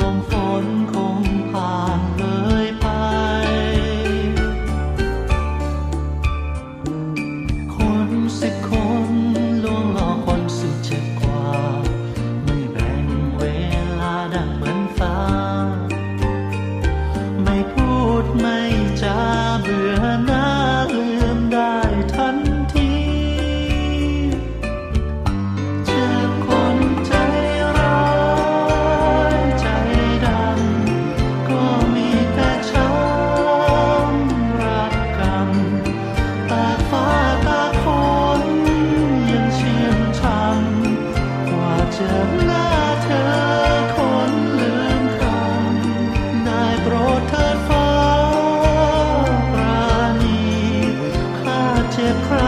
ลมฝนคงผ่านเลยไป คนสิบคนลวงหลอกคนสิบเจ็ดกว่า ไม่แบ่งเวลาดังเหมือนฟ้า จากหน้าเธอคนลืมคำได้โปรดเธอฟ้าราณีข้าเจ็บคร